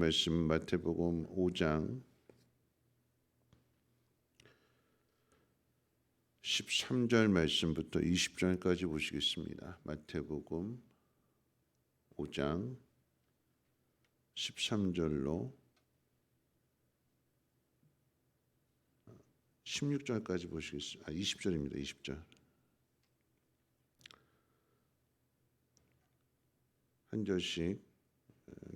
말씀 마태복음 5장 13절 말씀부터 20절까지 보시겠습니다. 마태복음 5장 13절로 16절까지 보시겠습니다. 아, 20절입니다. 20절. 한 절씩 어,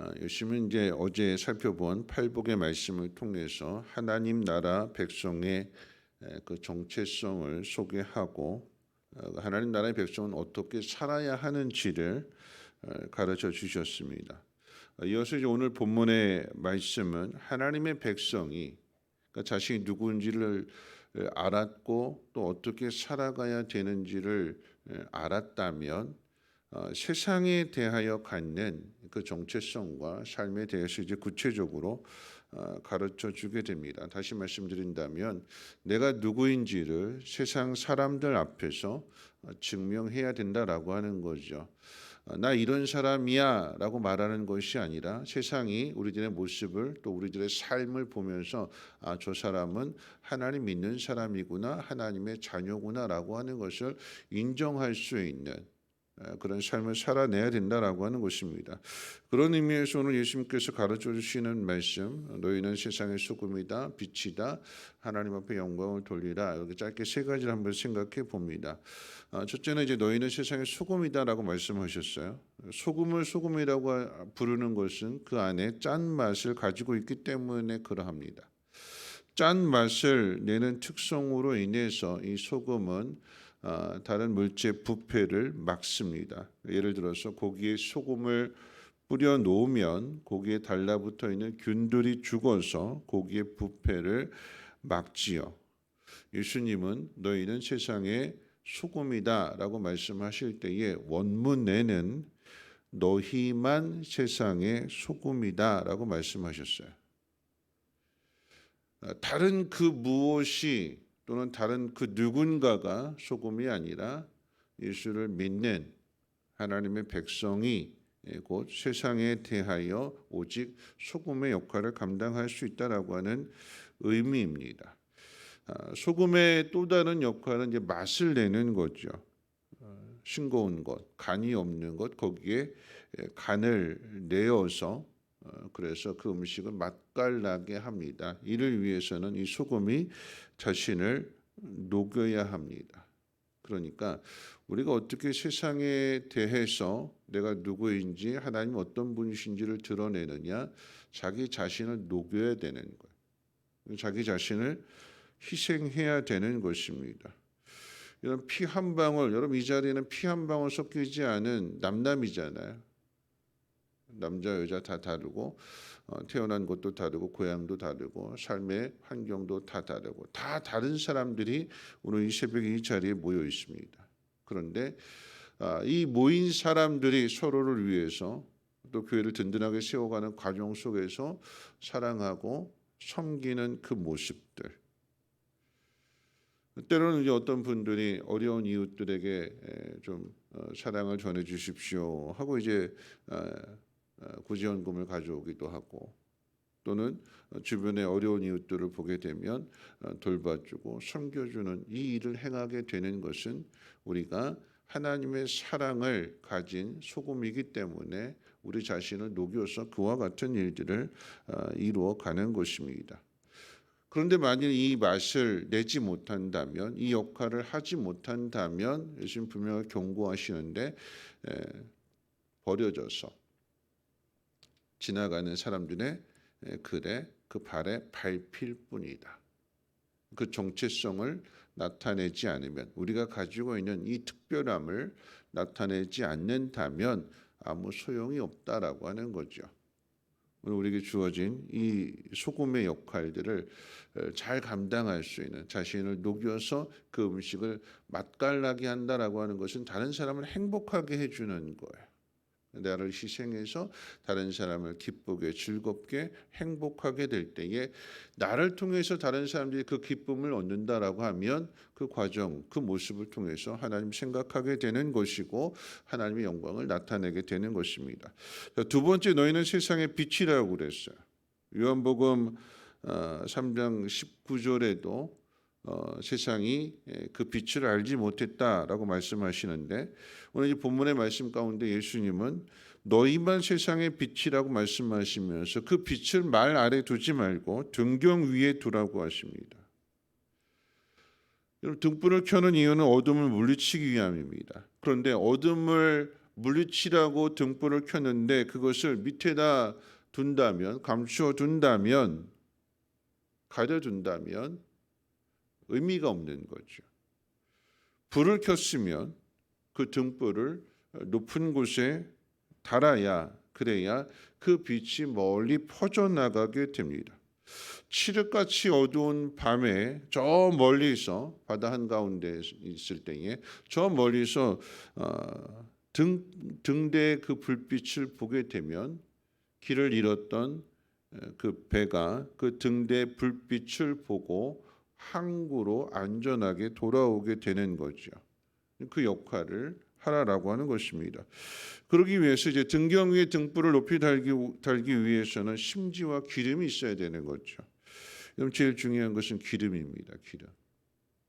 아, 열심히 이제 어제 살펴본 팔복의 말씀을 통해서 하나님 나라 백성의 에, 그 정체성을 소개하고 어, 하나님 나라의 백성은 어떻게 살아야 하는지를 어, 가르쳐 주셨습니다. 어, 이어서 이제 오늘 본문의 말씀은 하나님의 백성이 그러니까 자신이 누구인지를 에, 알았고 또 어떻게 살아가야 되는지를 에, 알았다면 어, 세상에 대하여 갖는 그 정체성과 삶에 대해서 이제 구체적으로 어, 가르쳐 주게 됩니다. 다시 말씀드린다면 내가 누구인지를 세상 사람들 앞에서 어, 증명해야 된다라고 하는 거죠. 어, 나 이런 사람이야 라고 말하는 것이 아니라 세상이 우리들의 모습을 또 우리들의 삶을 보면서 아, 저 사람은 하나님 믿는 사람이구나, 하나님의 자녀구나 라고 하는 것을 인정할 수 있는 어, 그런 삶을 살아내야 된다라고 하는 것입니다. 그런 의미에서 오늘 예수님께서 가르쳐 주시는 말씀, 너희는 세상의 소금이다, 빛이다, 하나님 앞에 영광을 돌리라. 이렇게 짧게 세 가지를 한번 생각해 봅니다. 어, 첫째는 이제 너희는 세상의 소금이다라고 말씀하셨어요. 소금을 소금이라고 부르는 것은 그 안에 짠 맛을 가지고 있기 때문에 그러합니다. 짠 맛을 내는 특성으로 인해서 이 소금은 아, 다른 물질 부패를 막습니다. 예를 들어서 고기에 소금을 뿌려 놓으면 고기에 달라붙어 있는 균들이 죽어서 고기의 부패를 막지요. 예수님은 너희는 세상의 소금이다라고 말씀하실 때에 원문에는 너희만 세상의 소금이다라고 말씀하셨어요. 아, 다른 그 무엇이 또는 다른 그 누군가가 소금이 아니라 예수를 믿는 하나님의 백성이 곧 세상에 대하여 오직 소금의 역할을 감당할 수 있다라고 하는 의미입니다. 아, 소금의 또 다른 역할은 이제 맛을 내는 거죠. 어, 싱거운 것, 간이 없는 것 거기에 간을 내어서 어, 그래서 그 음식을 맛깔나게 합니다. 이를 위해서는 이 소금이 자신을 녹여야 합니다. 그러니까 우리가 어떻게 세상에 대해서 내가 누구인지 하나님 어떤 분이신지를 드러내느냐 자기 자신을 녹여야 되는 거예요. 자기 자신을 희생해야 되는 것입니다. 이런 피 한 방울, 여러분 이 자리에는 피 한 방울 섞이지 않은 남남이잖아요. 남자 여자 다 다르고 어, 태어난 곳도 다르고 고향도 다르고 삶의 환경도 다 다르고 다 다른 사람들이 오늘 이 새벽에 이 자리에 모여 있습니다. 그런데 아, 이 모인 사람들이 서로를 위해서 또 교회를 든든하게 세워가는 과정 속에서 사랑하고 섬기는 그 모습들. 때로는 이제 어떤 분들이 어려운 이웃들에게 에, 좀 어, 사랑을 전해 주십시오 하고 이제 어, 어, 구제원금을 가져오기도 하고 또는 어, 주변의 어려운 이웃들을 보게 되면 어, 돌봐주고 섬겨주는 이 일을 행하게 되는 것은 우리가 하나님의 사랑을 가진 소금이기 때문에 우리 자신을 녹여서 그와 같은 일들을 어, 이루어 가는 것입니다. 그런데 만일 이 맛을 내지 못한다면 이 역할을 하지 못한다면 예수님 분명히 경고하시는데 에, 버려져서 지나가는 사람들의 에, 글에 그 발에 밟힐 뿐이다. 그 정체성을 나타내지 않으면 우리가 가지고 있는 이 특별함을 나타내지 않는다면 아무 소용이 없다라고 하는 거죠. 우리에게 주어진 이 소금의 역할들을 어, 잘 감당할 수 있는 자신을 녹여서 그 음식을 맛깔나게 한다라고 하는 것은 다른 사람을 행복하게 해주는 거예요. 나를 희생해서 다른 사람을 기쁘게 즐겁게 행복하게 될 때에 나를 통해서 다른 사람들이 그 기쁨을 얻는다라고 하면 그 과정 그 모습을 통해서 하나님 생각하게 되는 것이고 하나님의 영광을 나타내게 되는 것입니다. 자, 두 번째 너희는 세상의 빛이라고 그랬어요. 요한복음 어, 3장 19절에도 어, 세상이 예, 그 빛을 알지 못했다라고 말씀하시는데 오늘 이 본문의 말씀 가운데 예수님은 너희만 세상의 빛이라고 말씀하시면서 그 빛을 말 아래 두지 말고 등경 위에 두라고 하십니다. 여러분 등불을 켜는 이유는 어둠을 물리치기 위함입니다. 그런데 어둠을 물리치라고 등불을 켰는데 그것을 밑에다 둔다면 감추어 둔다면 가려 둔다면 의미가 없는 거죠. 불을 켰으면 그 등불을 높은 곳에 달아야 그래야 그 빛이 멀리 퍼져 나가게 됩니다. 칠흑같이 어두운 밤에 저 멀리서 바다 한 가운데 있을 때에 저 멀리서 어, 등 등대의 그 불빛을 보게 되면 길을 잃었던 에, 그 배가 그 등대 불빛을 보고 항구로 안전하게 돌아오게 되는 거죠. 그 역할을 하라라고 하는 것입니다. 그러기 위해서 이제 등경 위에 등불을 높이 달기, 달기 위해서는 심지와 기름이 있어야 되는 거죠. 그럼 제일 중요한 것은 기름입니다. 기름.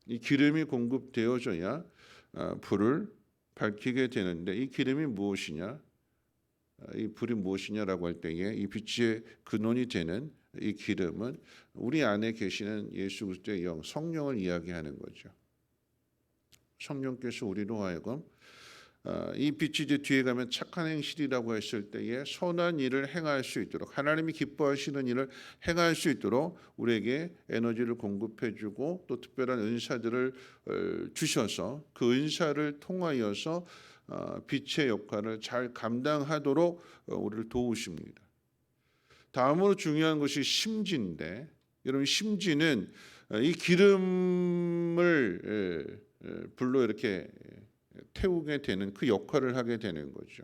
이 기름이 공급되어져야 아, 불을 밝히게 되는데 이 기름이 무엇이냐? 아, 이 불이 무엇이냐라고 할 때에 이 빛의 근원이 되는 이 기름은 우리 안에 계시는 예수 그리스도의 영 성령을 이야기하는 거죠. 성령께서 우리로 하여금 어, 이 빛이 뒤에 가면 착한 행실이라고 했을 때에 선한 일을 행할 수 있도록 하나님이 기뻐하시는 일을 행할 수 있도록 우리에게 에너지를 공급해주고 또 특별한 은사들을 어, 주셔서 그 은사를 통하여서 어, 빛의 역할을 잘 감당하도록 어, 우리를 도우십니다. 다음으로 중요한 것이 심지인데 여러분 심지는 어, 이 기름을 불로 이렇게 태우게 되는 그 역할을 하게 되는 거죠.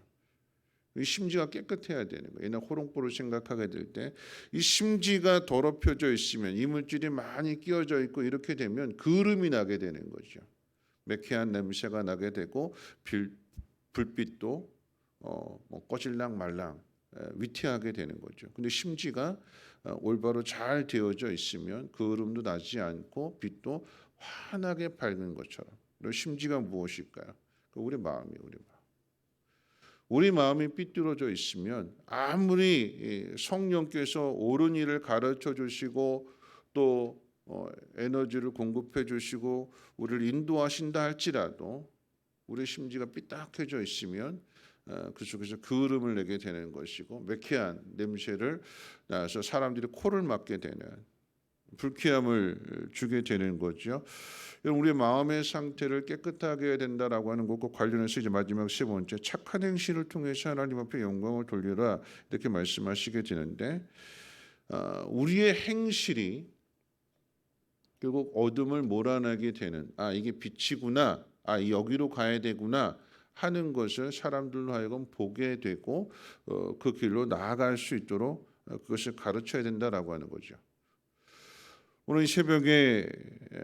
이 심지가 깨끗해야 되는 거예요. 옛날 호롱불을 생각하게 될 때 이 심지가 더럽혀져 있으면 이물질이 많이 끼어져 있고 이렇게 되면 그름이 나게 되는 거죠. 매캐한 냄새가 나게 되고 빌, 불빛도 어, 뭐 꺼질랑 말랑 에, 위태하게 되는 거죠. 근데 심지가 어, 올바로 잘 되어져 있으면 그름도 나지 않고 빛도 환하게 밝은 것처럼. 심지가 무엇일까요? 그 우리 마음이 우리 마음. 우리 마음이 삐뚤어져 있으면 아무리 이 성령께서 옳은 일을 가르쳐 주시고 또 어, 에너지를 공급해 주시고 우리를 인도하신다 할지라도 우리 심지가 삐딱해져 있으면 어, 그 속에서 그름을 내게 되는 것이고 매캐한 냄새를 나서 사람들이 코를 막게 되는 불쾌함을 주게 되는 거죠. 여러분, 우리 마음의 상태를 깨끗하게 해야 된다라고 하는 것과 관련해서 이제 마지막 세 번째 착한 행실을 통해서 하나님 앞에 영광을 돌리라 이렇게 말씀하시게 되는데 어, 우리의 행실이 결국 어둠을 몰아내게 되는 아 이게 빛이구나 아 여기로 가야 되구나 하는 것을 사람들로 하여금 보게 되고 어, 그 길로 나아갈 수 있도록 어, 그것을 가르쳐야 된다라고 하는 거죠. 오늘 이 새벽에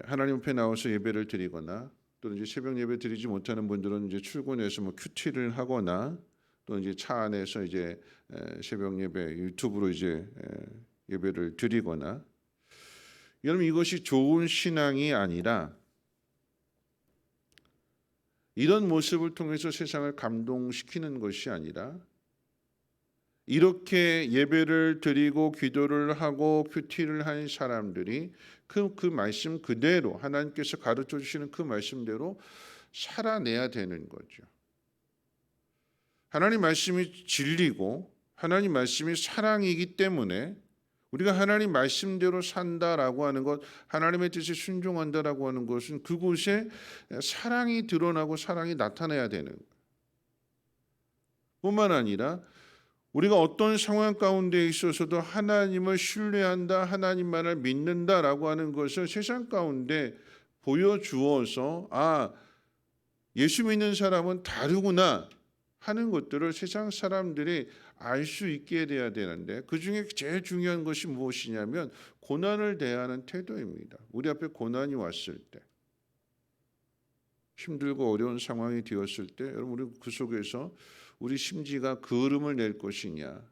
하나님 앞에 나와서 예배를 드리거나 또 이제 새벽 예배 드리지 못하는 분들은 이제 출근해서 뭐 큐티를 하거나 또 이제 차 안에서 이제 에, 새벽 예배 유튜브로 이제 에, 예배를 드리거나 여러분 이것이 좋은 신앙이 아니라 이런 모습을 통해서 세상을 감동시키는 것이 아니라 이렇게 예배를 드리고 기도를 하고 큐티를 한 사람들이 그, 그 말씀 그대로 하나님께서 가르쳐 주시는 그 말씀대로 살아내야 되는 거죠. 하나님 말씀이 진리고 하나님 말씀이 사랑이기 때문에 우리가 하나님 말씀대로 산다라고 하는 것, 하나님의 뜻에 순종한다라고 하는 것은 그곳에 사랑이 드러나고 사랑이 나타나야 되는. 뿐만 아니라 우리가 어떤 상황 가운데 있어서도 하나님을 신뢰한다, 하나님만을 믿는다라고 하는 것을 세상 가운데 보여주어서 아 예수 믿는 사람은 다르구나 하는 것들을 세상 사람들이 알 수 있게 돼야 되는데 그 중에 제일 중요한 것이 무엇이냐면 고난을 대하는 태도입니다. 우리 앞에 고난이 왔을 때 힘들고 어려운 상황이 되었을 때 여러분 우리 그 속에서 우리 심지가 그름을 낼 것이냐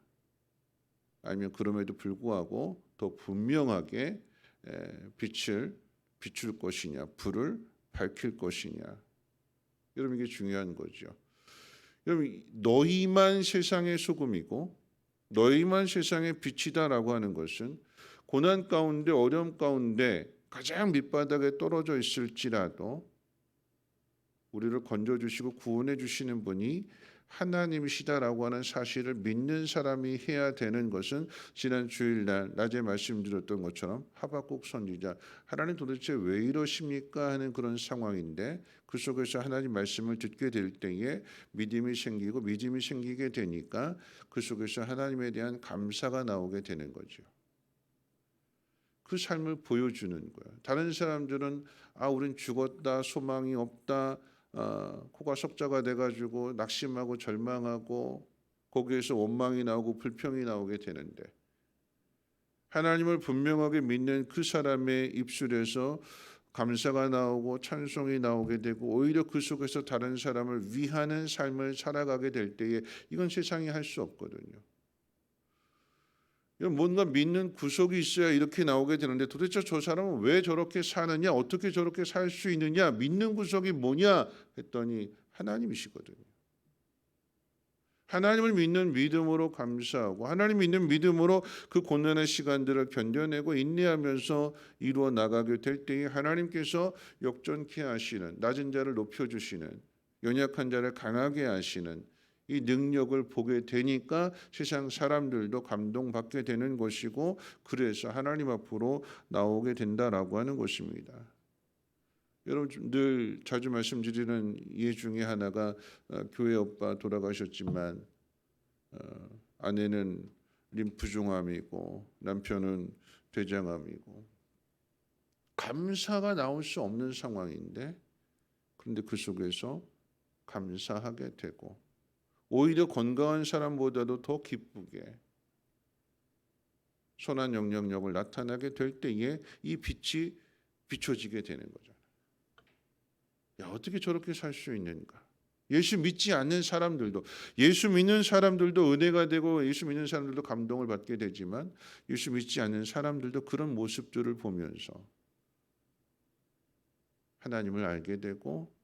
아니면 그럼에도 불구하고 더 분명하게 에, 빛을 비출 것이냐 불을 밝힐 것이냐 여러분 이게 중요한 거죠. 여러분 너희만 세상의 소금이고 너희만 세상의 빛이다라고 하는 것은 고난 가운데 어려움 가운데 가장 밑바닥에 떨어져 있을지라도 우리를 건져 주시고 구원해 주시는 분이 하나님이시다라고 하는 사실을 믿는 사람이 해야 되는 것은 지난 주일날 낮에 말씀드렸던 것처럼 하박국 선지자 하나님 도대체 왜 이러십니까 하는 그런 상황인데 그 속에서 하나님 말씀을 듣게 될 때에 믿음이 생기고 믿음이 생기게 되니까 그 속에서 하나님에 대한 감사가 나오게 되는 거죠. 그 삶을 보여주는 거예요. 다른 사람들은 아 우린 죽었다 소망이 없다 어, 코가 석자가 돼가지고 낙심하고 절망하고 거기에서 원망이 나오고 불평이 나오게 되는데 하나님을 분명하게 믿는 그 사람의 입술에서 감사가 나오고 찬송이 나오게 되고 오히려 그 속에서 다른 사람을 위하는 삶을 살아가게 될 때에 이건 세상이 할 수 없거든요. 뭔가 믿는 구속이 있어야 이렇게 나오게 되는데 도대체 저 사람은 왜 저렇게 사느냐 어떻게 저렇게 살 수 있느냐 믿는 구속이 뭐냐 했더니 하나님이시거든요. 하나님을 믿는 믿음으로 감사하고 하나님 믿는 믿음으로 그 고난의 시간들을 견뎌내고 인내하면서 이루어 나가게 될 때에 하나님께서 역전케 하시는 낮은 자를 높여 주시는 연약한 자를 강하게 하시는 이 능력을 보게 되니까 세상 사람들도 감동받게 되는 것이고 그래서 하나님 앞으로 나오게 된다라고 하는 것입니다. 여러분 늘 자주 말씀드리는 예 중에 하나가 어, 교회 오빠 돌아가셨지만 어, 아내는 림프종암이고 남편은 대장암이고 감사가 나올 수 없는 상황인데 그런데 그 속에서 감사하게 되고 오히려 건강한 사람보다도 더 기쁘게 선한 영향력을 나타나게 될 때에 이 빛이 비춰지게 되는 거죠. 야 어떻게 저렇게 살 수 있는가? 예수 믿지 않는 사람들도 예수 믿는 사람들도 은혜가 되고 예수 믿는 사람들도 감동을 받게 되지만 예수 믿지 않는 사람들도 그런 모습들을 보면서 하나님을 알게 되고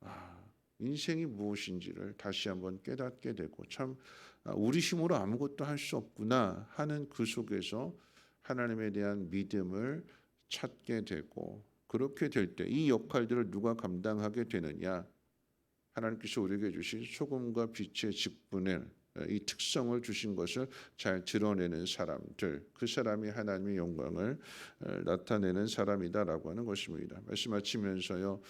아, 인생이 무엇인지를 다시 한번 깨닫게 되고 참 아, 우리 힘으로 아무것도 할 수 없구나 하는 그 속에서 하나님에 대한 믿음을 찾게 되고 그렇게 될 때 이 역할들을 누가 감당하게 되느냐? 하나님께서 우리에게 주신 소금과 빛의 직분을 이 특성을 주신 것을 잘 드러내는 사람들, 그 사람이 하나님의 영광을 어, 나타내는 사람이다라고 하는 것입니다. 말씀 마치면서요.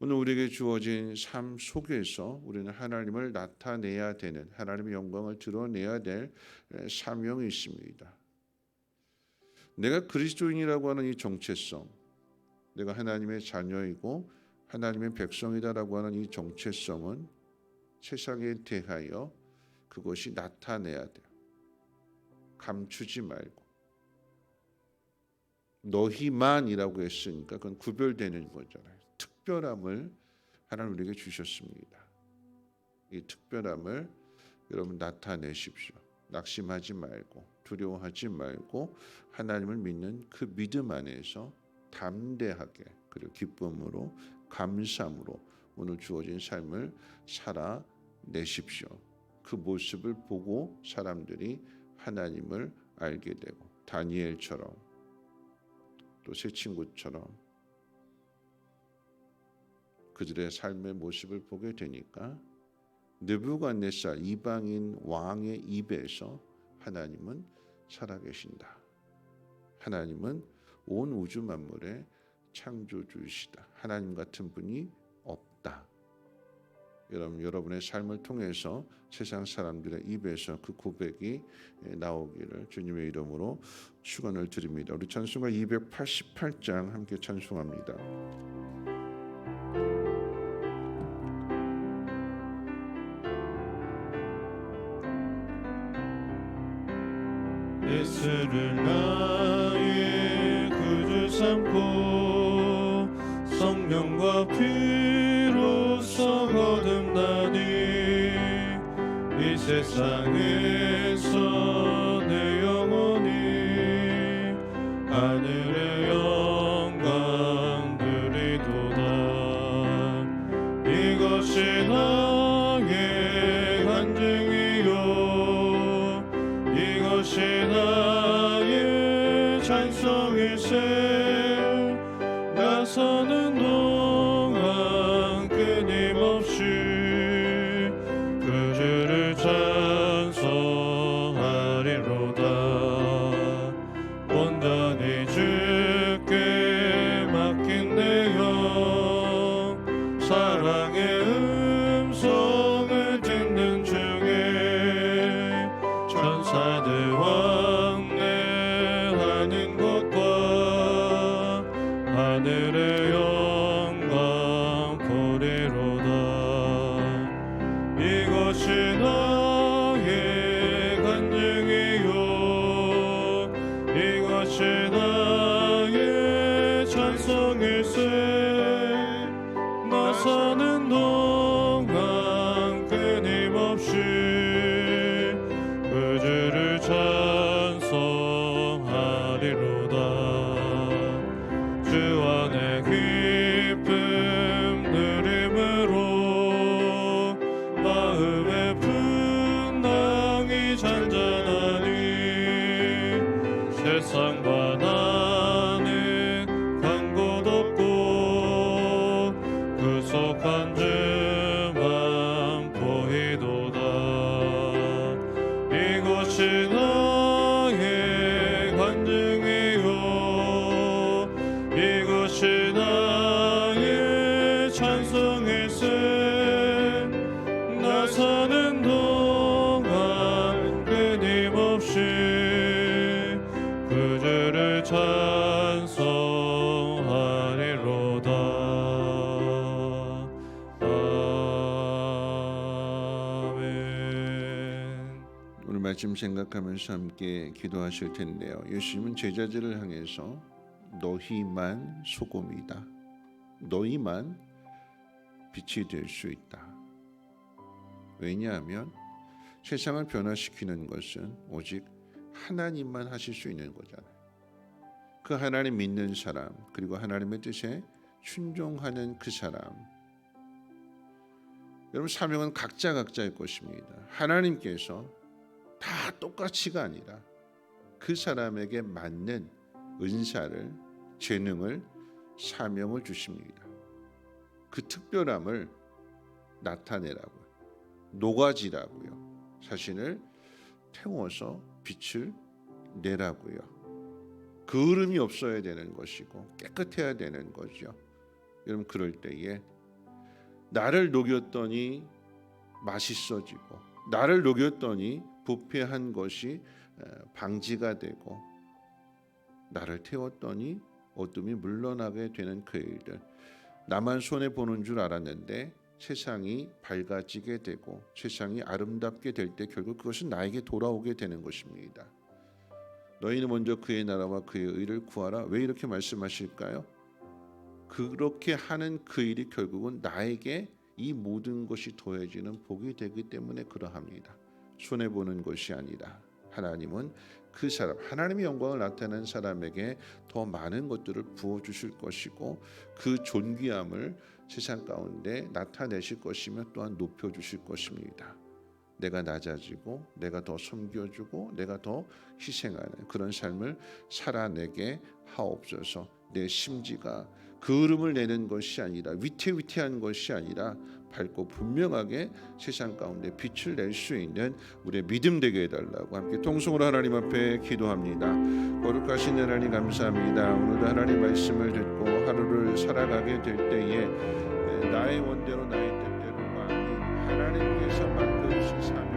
오늘 우리에게 주어진 삶 속에서 우리는 하나님을 나타내야 되는 하나님의 영광을 드러내야 될 에, 사명이 있습니다. 내가 그리스도인이라고 하는 이 정체성, 내가 하나님의 자녀이고 하나님의 백성이다라고 하는 이 정체성은 세상에 대하여 그것이 나타내야 돼요. 감추지 말고 너희만이라고 했으니까 그건 구별되는 거잖아요. 특별함을 하나님 우리에게 주셨습니다. 이 특별함을 여러분 나타내십시오. 낙심하지 말고 두려워하지 말고 하나님을 믿는 그 믿음 안에서 담대하게 그리고 기쁨으로 감사함으로 오늘 주어진 삶을 살아내십시오. 그 모습을 보고 사람들이 하나님을 알게 되고 다니엘처럼 또 새 친구처럼 그들의 삶의 모습을 보게 되니까 느부갓네살 이방인 왕의 입에서 하나님은 살아계신다. 하나님은 온 우주 만물의 창조주이시다. 하나님 같은 분이 없다. 여러분 여러분의 삶을 통해서 세상 사람들의 입에서 그 고백이 나오기를 주님의 이름으로 축원을 드립니다. 우리 찬송가 288장 함께 찬송합니다. 예수를 나의 구주 삼고 성령과 피로써 거듭나니 이 세상에 말씀 생각하면서 함께 기도하실 텐데요. 예수님은 제자들을 향해서 너희만 소금이다. 너희만 빛이 될 수 있다. 왜냐하면 세상을 변화시키는 것은 오직 하나님만 하실 수 있는 거잖아요. 그 하나님 믿는 사람 그리고 하나님의 뜻에 순종하는 그 사람 여러분 사명은 각자 각자의 것입니다. 하나님께서 다 똑같이가 아니라 그 사람에게 맞는 은사를 재능을 사명을 주십니다. 그 특별함을 나타내라고요. 녹아지라고요. 자신을 태워서 빛을 내라고요. 그을음이 없어야 되는 것이고 깨끗해야 되는 거죠. 여러분 그럴 때에 나를 녹였더니 맛있어지고 나를 녹였더니 부패한 것이 에, 방지가 되고 나를 태웠더니 어둠이 물러나게 되는 그 일들 나만 손해 보는 줄 알았는데 세상이 밝아지게 되고 세상이 아름답게 될 때 결국 그것은 나에게 돌아오게 되는 것입니다. 너희는 먼저 그의 나라와 그의 의를 구하라. 왜 이렇게 말씀하실까요? 그렇게 하는 그 일이 결국은 나에게 이 모든 것이 더해지는 복이 되기 때문에 그러합니다. 손해 보는 것이 아니라 하나님은 그 사람 하나님의 영광을 나타내는 사람에게 더 많은 것들을 부어 주실 것이고 그 존귀함을 세상 가운데 나타내실 것이며 또한 높여 주실 것입니다. 내가 낮아지고 내가 더 섬겨주고 내가 더 희생하는 그런 삶을 살아내게 하옵소서. 내 심지가 그을음을 내는 것이 아니라 위태위태한 것이 아니라 밝고 분명하게 세상 가운데 빛을 낼 수 있는 우리의 믿음 되게 해달라고 함께 통성으로 하나님 앞에 기도합니다. 거룩하신 하나님 감사합니다. 오늘도 하나님 말씀을 듣고 하루를 살아가게 될 때에 에, 나의 원대로 나의 뜻대로가 아닌 하나님께서 맡겨주신 사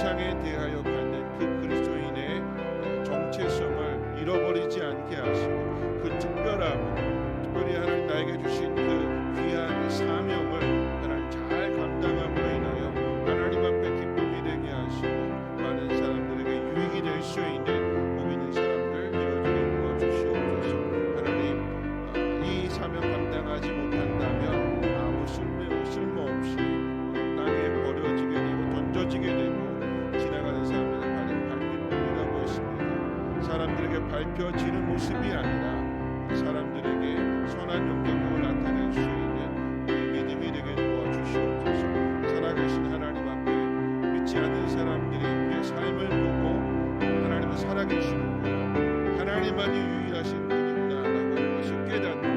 하나님 세상에 주시고 살아계신 하나님 앞에 믿지 않는 사람들의 삶을 보고 하나님은 살아계시고 하나님만이 유일하신 분이구나라고 것을 깨닫고.